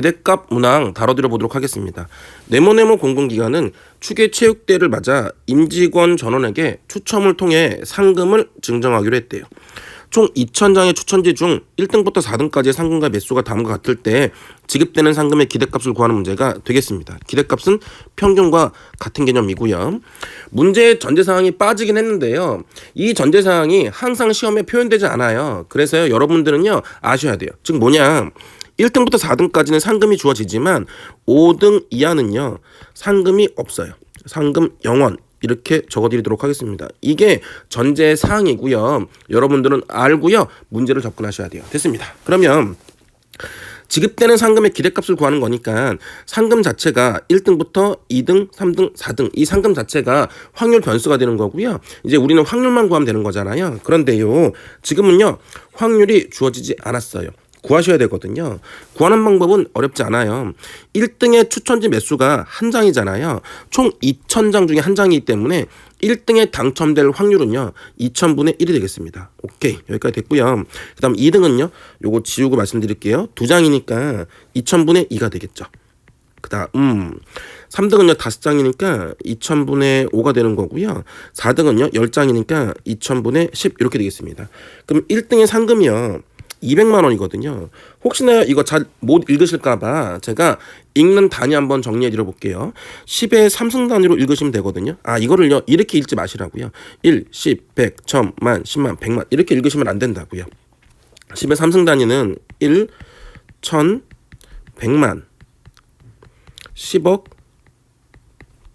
기대값 문항 다뤄드려 보도록 하겠습니다. 네모네모 공공기관은 추계 체육대회를 맞아 임직원 전원에게 추첨을 통해 상금을 증정하기로 했대요. 총 2,000장의 추천지 중 1등부터 4등까지의 상금과 매수가 다음과 같을 때 지급되는 상금의 기대값을 구하는 문제가 되겠습니다. 기대값은 평균과 같은 개념이고요. 문제의 전제사항이 빠지긴 했는데요. 이 전제사항이 항상 시험에 표현되지 않아요. 그래서요, 여러분들은요, 아셔야 돼요. 즉 뭐냐. 1등부터 4등까지는 상금이 주어지지만 5등 이하는요, 상금이 없어요. 상금 0원. 이렇게 적어드리도록 하겠습니다. 이게 전제 사항이고요. 여러분들은 알고요. 문제를 접근하셔야 돼요. 됐습니다. 그러면 지급되는 상금의 기대값을 구하는 거니까 상금 자체가 1등부터 2등, 3등, 4등 이 상금 자체가 확률 변수가 되는 거고요. 이제 우리는 확률만 구하면 되는 거잖아요. 그런데요. 지금은요. 확률이 주어지지 않았어요. 구하셔야 되거든요. 구하는 방법은 어렵지 않아요. 1등의 추천지 매수가 한 장이잖아요. 총 2,000장 중에 한 장이기 때문에 1등에 당첨될 확률은요. 2,000분의 1이 되겠습니다. 오케이. 여기까지 됐고요. 그 다음 2등은요. 요거 지우고 말씀드릴게요. 두 장이니까 2,000분의 2가 되겠죠. 그 다음, 음, 3등은요, 5장이니까 2,000분의 5가 되는 거고요. 4등은요, 10장이니까 2,000분의 10 이렇게 되겠습니다. 그럼 1등의 상금이요. 200만 원이거든요. 혹시나 이거 잘 못 읽으실까봐 제가 읽는 단위 한번 정리해 드려 볼게요. 10의 3승 단위로 읽으시면 되거든요. 아, 이거를요, 이렇게 읽지 마시라고요. 1, 10, 100, 1000 만, 10만, 100만. 이렇게 읽으시면 안 된다고요. 10의 3승 단위는 1, 1000, 100만, 10억,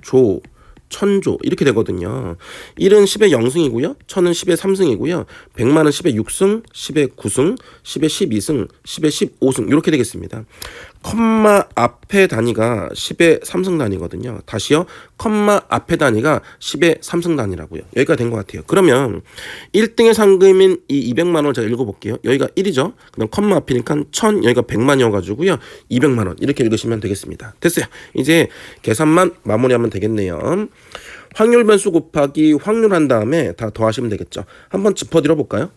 조, 천조 이렇게 되거든요. 1은 10의 0승이고요. 1000은 10의 3승이고요. 100만은 10의 6승, 10의 9승, 10의 12승, 10의 15승 이렇게 되겠습니다. 컴마 앞에 단위가 10의 3승 단위거든요. 다시요. 컴마 앞에 단위가 10의 3승 단위라고요. 여기가 된 것 같아요. 그러면 1등의 상금인 이 200만 원을 제가 읽어볼게요. 여기가 1이죠. 그럼 컴마 앞이니까 1000 여기가 100만이어가지고요. 200만 원 이렇게 읽으시면 되겠습니다. 됐어요. 이제 계산만 마무리하면 되겠네요. 확률 변수 곱하기 확률 한 다음에 다 더하시면 되겠죠. 한번 짚어드려 볼까요?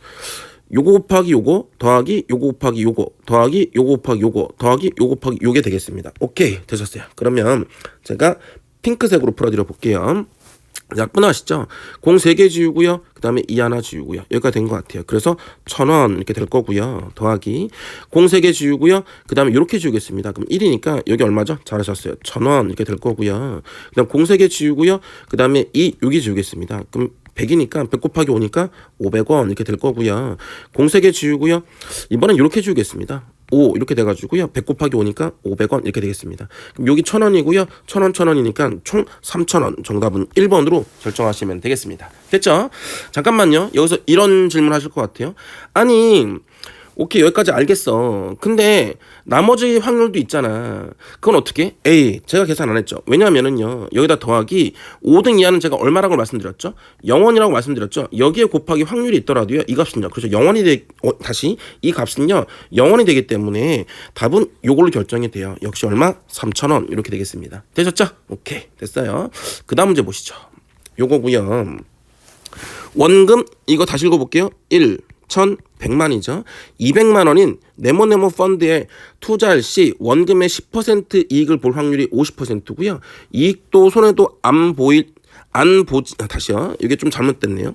요거 곱하기 요거 더하기 요거 곱하기 요거 더하기 요거 곱하기 요거 더하기 요거 곱하기 요게 되겠습니다. 오케이 되셨어요. 그러면 제가 핑크색으로 풀어드려 볼게요. 자, 끝나시죠? 공 3개 지우고요. 그 다음에 2 하나 지우고요. 여기가 된 것 같아요. 그래서 천원 이렇게 될 거고요. 더하기. 공 3개 지우고요. 그 다음에 이렇게 지우겠습니다. 그럼 1이니까 여기 얼마죠? 잘하셨어요. 천원 이렇게 될 거고요. 그 다음 공 3개 지우고요. 그 다음에 2 여기 지우겠습니다. 그럼 100이니까 100 곱하기 5니까 500원 이렇게 될 거고요. 공 3개 지우고요. 이번엔 이렇게 지우겠습니다. 5 이렇게 돼가지고요. 100 곱하기 5니까 500원 이렇게 되겠습니다. 그럼 여기 1000원이고요. 1000원 1000원이니까 총 3000원. 정답은 1번으로 결정하시면 되겠습니다. 됐죠? 잠깐만요. 여기서 이런 질문 하실 것 같아요. 아니 오케이 여기까지 알겠어. 근데 나머지 확률도 있잖아. 그건 어떻게? 에이 제가 계산 안 했죠. 왜냐하면은요 여기다 더하기 5등 이하는 제가 얼마라고 말씀드렸죠? 0원이라고 말씀드렸죠. 여기에 곱하기 확률이 있더라도요 이 값은요. 그래서 0원이 되 어, 다시 이 값은요 0원이 되기 때문에 답은 요걸로 결정이 돼요. 역시 얼마? 3,000원 이렇게 되겠습니다. 되셨죠? 오케이 됐어요. 그 다음 문제 보시죠. 요거고요. 원금 이거 다시 읽어볼게요. 1 1,100만이죠. 200만 원인 네모네모 펀드에 투자할 시 원금의 10% 이익을 볼 확률이 50%고요. 이익도 손해도 안 보일 안 보지 아, 다시요. 이게 좀 잘못됐네요.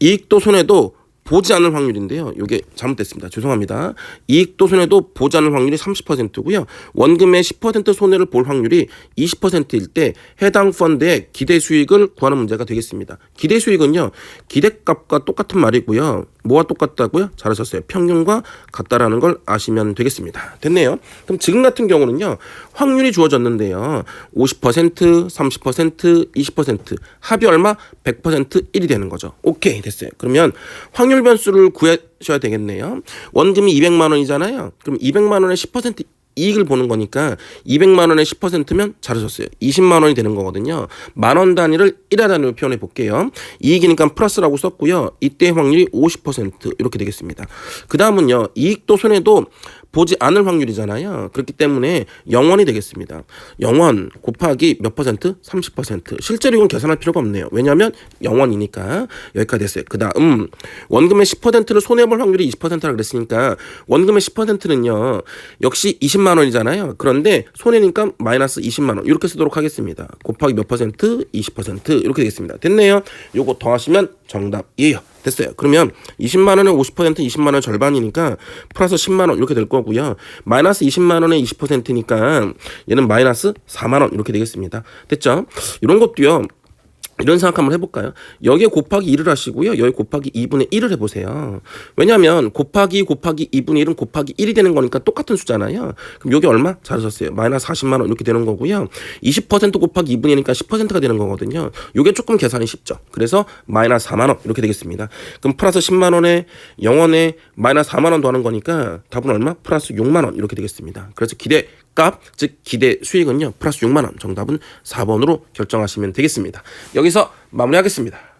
이익도 손해도 보지 않을 확률인데요. 이게 잘못됐습니다. 죄송합니다. 이익도 손해도 보지 않을 확률이 30%고요. 원금의 10% 손해를 볼 확률이 20%일 때 해당 펀드의 기대 수익을 구하는 문제가 되겠습니다. 기대 수익은요. 기대값과 똑같은 말이고요. 뭐와 똑같다고요? 잘하셨어요. 평균과 같다라는 걸 아시면 되겠습니다. 됐네요. 그럼 지금 같은 경우는요. 확률이 주어졌는데요. 50%, 30%, 20% 합이 얼마? 100% 1이 되는 거죠. 오케이 됐어요. 그러면 확률 변수를 구하셔야 되겠네요. 원금이 200만 원이잖아요. 그럼 200만 원의 10% 이익을 보는 거니까 200만 원의 10%면 잘하셨어요. 20만 원이 되는 거거든요. 만 원 단위를 1화 단위로 표현해 볼게요. 이익이니까 플러스라고 썼고요. 이때 확률이 50% 이렇게 되겠습니다. 그 다음은요. 이익도 손해도 보지 않을 확률이잖아요. 그렇기 때문에 0원이 되겠습니다. 0원 곱하기 몇 퍼센트? 30%. 실제로 이건 계산할 필요가 없네요. 왜냐하면 0원이니까 여기까지 됐어요. 그 다음 원금의 10%를 손해볼 확률이 20%라고 그랬으니까 원금의 10%는요. 역시 20만 20만 원이잖아요. 그런데 손해니까 마이너스 20만 원 이렇게 쓰도록 하겠습니다. 곱하기 몇 퍼센트? 20% 이렇게 되겠습니다. 됐네요. 요거 더하시면 정답이에요. 됐어요. 그러면 20만 원에 50% 20만 원 절반이니까 플러스 10만 원 이렇게 될 거고요. 마이너스 20만 원에 20%니까 얘는 마이너스 4만 원 이렇게 되겠습니다. 됐죠? 이런 것도요. 이런 생각 한번 해볼까요? 여기에 곱하기 1을 하시고요. 여기 곱하기 2분의 1을 해보세요. 왜냐하면 곱하기 곱하기 2분의 1은 곱하기 1이 되는 거니까 똑같은 숫자잖아요. 그럼 여기 얼마? 잘하셨어요. 마이너스 40만 원 이렇게 되는 거고요. 20% 곱하기 2분의 1이니까 10%가 되는 거거든요. 요게 조금 계산이 쉽죠. 그래서 마이너스 4만 원 이렇게 되겠습니다. 그럼 플러스 10만 원에 0원에 마이너스 4만 원 더하는 거니까 답은 얼마? 플러스 6만 원 이렇게 되겠습니다. 그래서 기대 값, 즉 기대 수익은요. 플러스 6만 원. 정답은 4번으로 결정하시면 되겠습니다. 여기서 마무리하겠습니다.